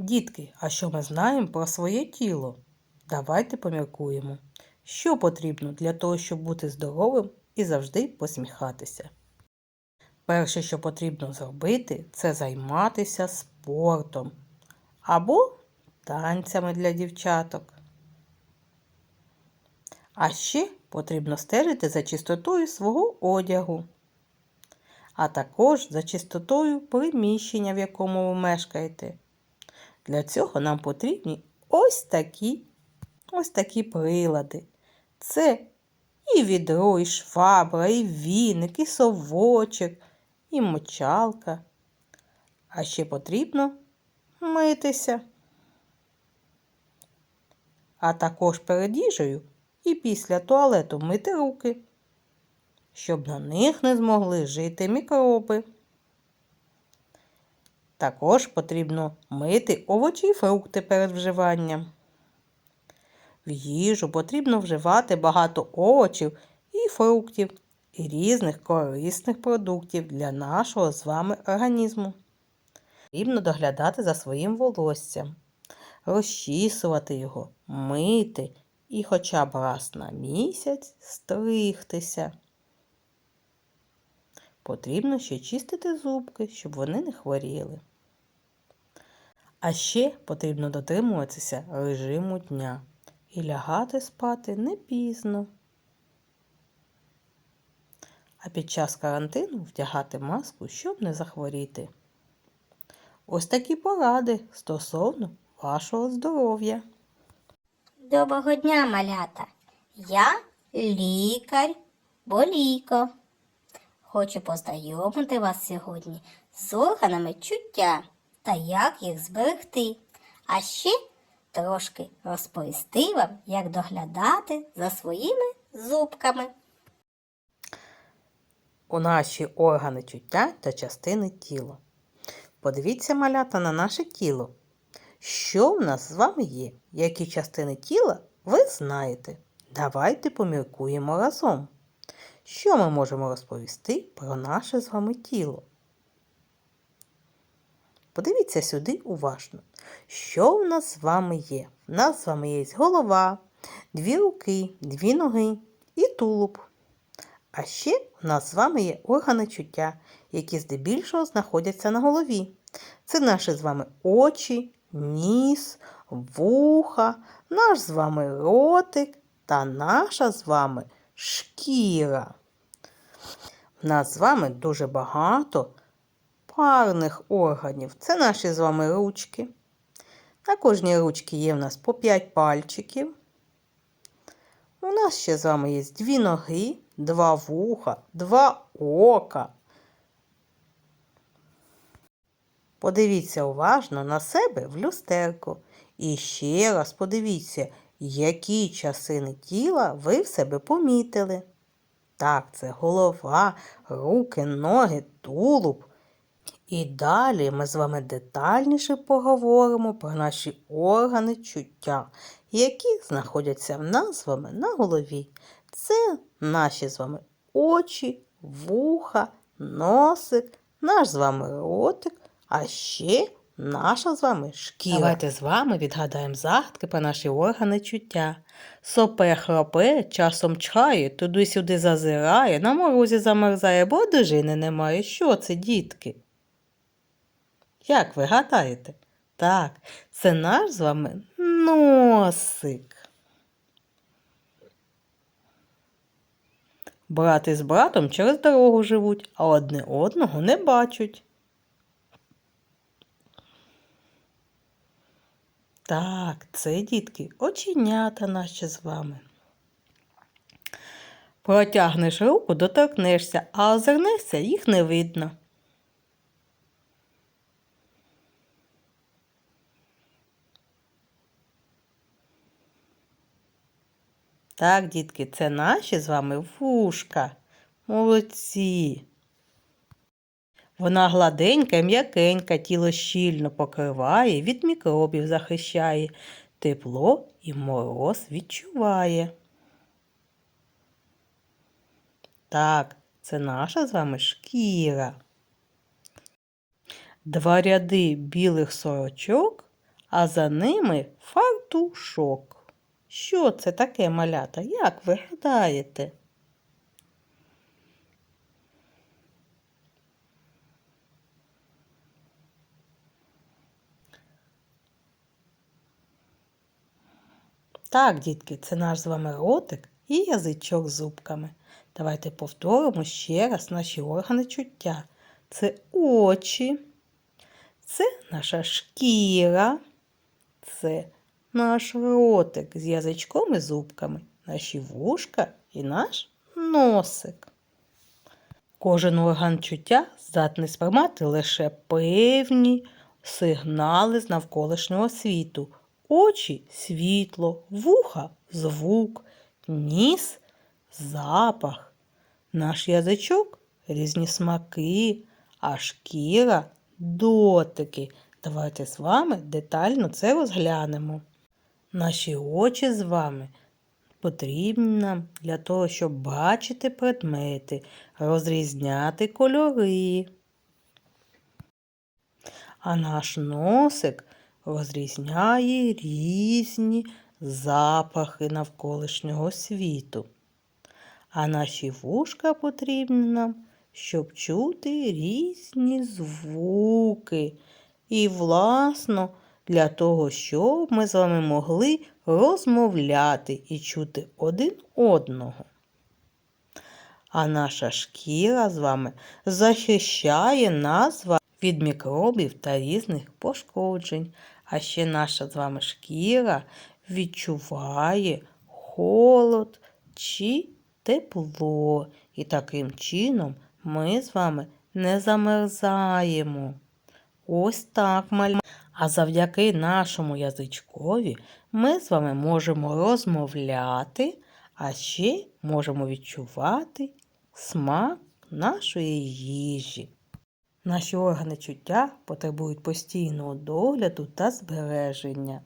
Дітки, а що ми знаємо про своє тіло? Давайте поміркуємо, що потрібно для того, щоб бути здоровим і завжди посміхатися. Перше, що потрібно зробити, це займатися спортом або танцями для дівчаток. А ще потрібно стежити за чистотою свого одягу, а також за чистотою приміщення, в якому ви мешкаєте. Для цього нам потрібні ось такі, ось такі прилади. Це і відро, і швабра, і віник, і совочок, і мочалка. А ще потрібно митися. А також перед їжею і після туалету мити руки, щоб на них не змогли жити мікроби. Також потрібно мити овочі і фрукти перед вживанням. В їжу потрібно вживати багато овочів і фруктів і різних корисних продуктів для нашого з вами організму. Потрібно доглядати за своїм волоссям, розчісувати його, мити і хоча б раз на місяць стригтися. Потрібно ще чистити зубки, щоб вони не хворіли. А ще потрібно дотримуватися режиму дня і лягати спати не пізно. А під час карантину вдягати маску, щоб не захворіти. Ось такі поради стосовно вашого здоров'я. Доброго дня, малята! Я лікар Болійко. Хочу познайомити вас сьогодні з органами чуття та як їх зберегти. А ще трошки розповісти вам, як доглядати за своїми зубками. у наші органи чуття та частини тіла. Подивіться, малята, на наше тіло. Що в нас з вами є? Які частини тіла ви знаєте? Давайте поміркуємо разом. Що ми можемо розповісти про наше з вами тіло? Подивіться сюди уважно. Що в нас з вами є? В нас з вами є голова, дві руки, дві ноги і тулуб. А ще у нас з вами є органи чуття, які здебільшого знаходяться на голові. Це наші з вами очі, ніс, вуха, наш з вами ротик та наша з вами шкіра. В нас з вами дуже багато парних органів. Це наші з вами ручки. На кожній ручці є в нас по 5 пальчиків. У нас ще з вами є дві ноги, два вуха, два ока. Подивіться уважно на себе в люстерку. І ще раз подивіться, які частини тіла ви в себе помітили. Так, це голова, руки, ноги, тулуб. І далі ми з вами детальніше поговоримо про наші органи чуття, які знаходяться в нас з вами на голові. Це наші з вами очі, вуха, носик, наш з вами ротик, а ще наша з вами шкіра. Давайте з вами відгадаємо загадки про наші органи чуття. Сопе храпе, часом чхає, туди-сюди зазирає, на морозі замерзає, бо одежини немає. Що це, дітки? Як ви гадаєте? Так, це наш з вами носик. Брати з братом через дорогу живуть, а одне одного не бачать. Так, це дітки, оченята наші з вами. Протягнеш руку, доторкнешся, а озирнешся, їх не видно. Так, дітки, це наші з вами вушка. Молодці. Вона гладенька м'якенька, тіло щільно покриває, від мікробів захищає, тепло і мороз відчуває. Так, це наша з вами шкіра. Два ряди білих сорочок а за ними фартушок. Що це таке малята? Як ви гадаєте? Так, дітки, це наш з вами ротик і язичок з зубками. Давайте повторимо ще раз наші органи чуття. Це очі, це наша шкіра, це наш ротик з язичком і зубками, наші вушка і наш носик. Кожен орган чуття здатний сприймати лише певні сигнали з навколишнього світу. Очі світло, вуха звук, ніс запах. Наш язичок різні смаки, а шкіра дотики. Давайте з вами детально це розглянемо. Наші очі з вами потрібні нам для того, щоб бачити предмети, розрізняти кольори. А наш носик розрізняє різні запахи навколишнього світу. А наші вушка потрібні нам, щоб чути різні звуки. І, власно, для того, щоб ми з вами могли розмовляти і чути один одного. А наша шкіра з вами захищає нас від мікробів та різних пошкоджень. А ще наша з вами шкіра відчуває холод чи тепло. І таким чином ми з вами не замерзаємо. Ось так, маль. А завдяки нашому язичкові ми з вами можемо розмовляти, а ще можемо відчувати смак нашої їжі. Наші органи чуття потребують постійного догляду та збереження.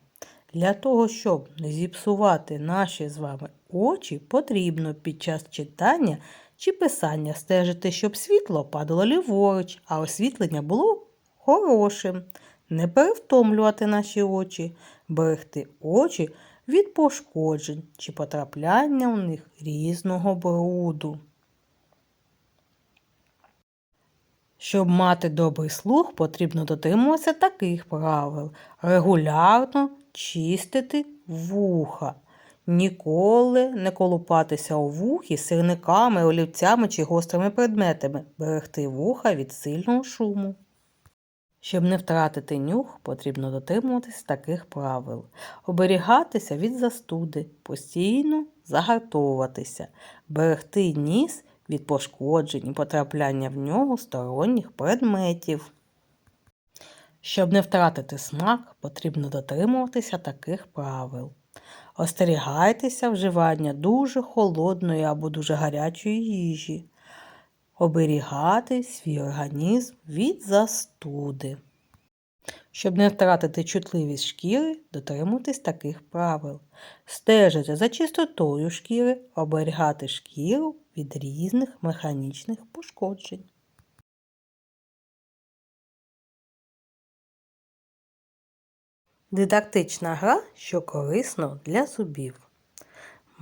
Для того, щоб не зіпсувати наші з вами очі, потрібно під час читання чи писання стежити, щоб світло падало ліворуч, а освітлення було хорошим. Не перевтомлювати наші очі, берегти очі від пошкоджень чи потрапляння у них різного бруду. Щоб мати добрий слух, потрібно дотримуватися таких правил: регулярно чистити вуха, ніколи не колупатися у вухі сирниками, олівцями чи гострими предметами, берегти вуха від сильного шуму. Щоб не втратити нюх, потрібно дотримуватися таких правил: оберігатися від застуди, постійно загартовуватися, берегти ніс від пошкоджень і потрапляння в нього сторонніх предметів. Щоб не втратити смак, потрібно дотримуватися таких правил. Остерігайтеся вживання дуже холодної або дуже гарячої їжі. Оберігати свій організм від застуди. Щоб не втратити чутливість шкіри, дотримуйтесь таких правил. Стежити за чистотою шкіри, оберігати шкіру від різних механічних пошкоджень. Дидактична гра, що корисно для зубів.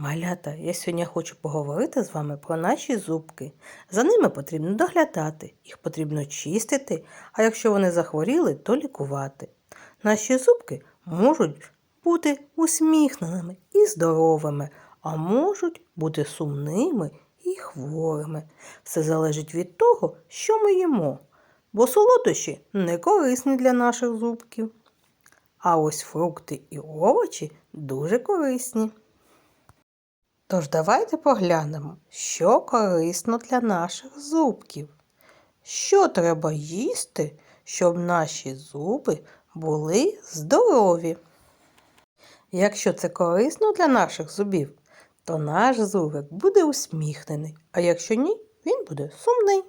Малята, я сьогодні хочу поговорити з вами про наші зубки. За ними потрібно доглядати, їх потрібно чистити, а якщо вони захворіли, то лікувати. Наші зубки можуть бути усміхненими і здоровими, а можуть бути сумними і хворими. Все залежить від того, що ми їмо, бо солодощі не корисні для наших зубків. А ось фрукти і овочі дуже корисні. Тож давайте поглянемо, що корисно для наших зубків. Що треба їсти, щоб наші зуби були здорові? Якщо це корисно для наших зубів, то наш зубик буде усміхнений, а якщо ні, він буде сумний.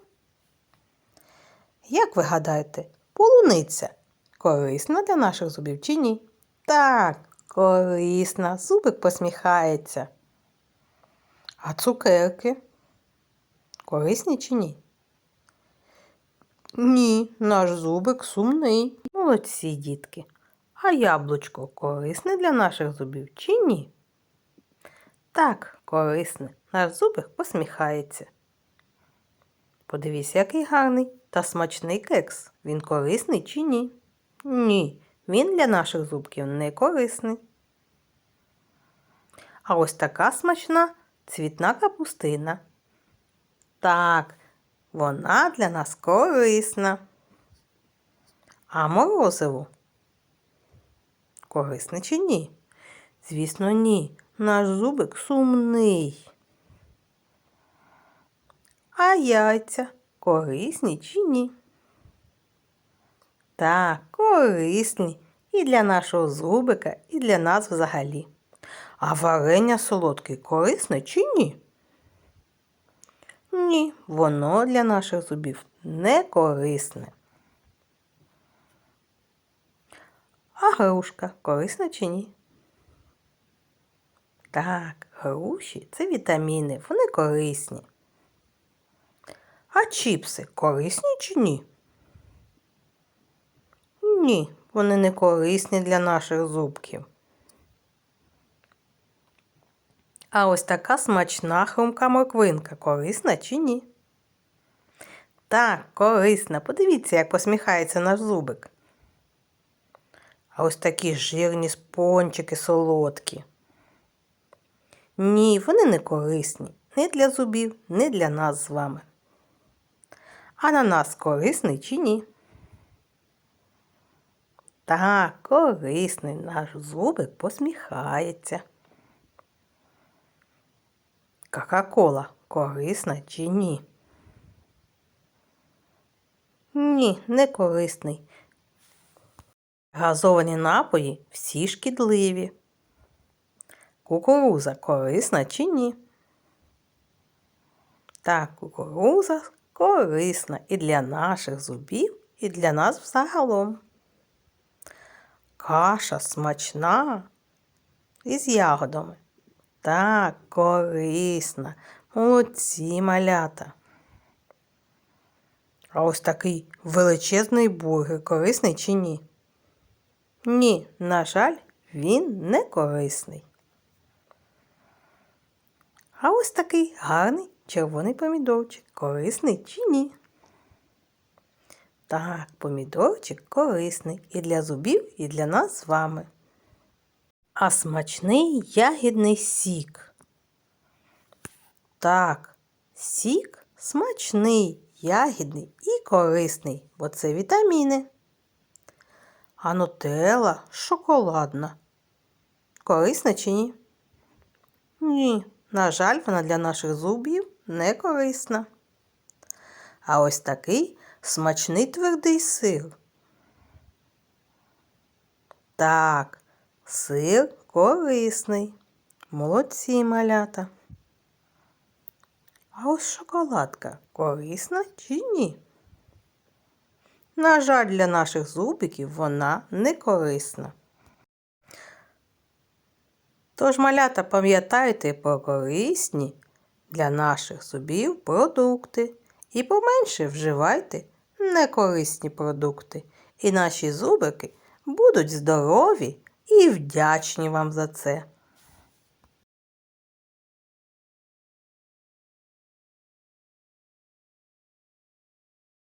Як ви гадаєте, полуниця корисна для наших зубів чи ні? Так, корисна, зубик посміхається. А цукерки? Корисні чи ні? Ні, наш зубик сумний. Молодці, дітки. А яблучко корисне для наших зубів чи ні? Так, корисне. Наш зубик посміхається. Подивіться, який гарний та смачний кекс. Він корисний чи ні? Ні, він для наших зубків не корисний. А ось така смачна цвітна капустина. Так, вона для нас корисна. А морозиво? Корисне чи ні? Звісно, ні. Наш зубик сумний. А яйця корисні чи ні? Так, корисні і для нашого зубика, і для нас взагалі. А варення солодке корисне чи ні? Ні, воно для наших зубів не корисне. А грушка корисна чи ні? Так, груші це вітаміни, вони корисні. А чіпси корисні чи ні? Ні, вони не корисні для наших зубків. А ось така смачна хрумка морквинка корисна чи ні? Так, корисна. Подивіться, як посміхається наш зубик. А ось такі жирні спончики солодкі. Ні, вони не корисні ні для зубів, ні для нас з вами. А на нас корисний чи ні? Так, корисний наш зубик посміхається. Кока-кола корисна чи ні? Ні, не корисний. Газовані напої всі шкідливі. Кукуруза корисна чи ні? Так, кукуруза корисна і для наших зубів, і для нас взагалом. Каша смачна із ягодами. Так, корисна. Молодці малята. А ось такий величезний бургер корисний чи ні? Ні, на жаль, він не корисний. А ось такий гарний червоний помідорчик корисний чи ні? Так, помідорчик корисний і для зубів, і для нас з вами. А смачний ягідний сік. Так, сік смачний, ягідний і корисний, бо це вітаміни. А нутелла шоколадна. Корисна чи ні? Ні, на жаль, вона для наших зубів не корисна. А ось такий смачний твердий сир. Так, сир корисний. Молодці малята. А ось шоколадка корисна чи ні? На жаль, для наших зубиків вона не корисна. Тож, малята, пам'ятайте про корисні для наших зубів продукти і поменше вживайте некорисні продукти. І наші зубики будуть здорові і вдячні вам за це.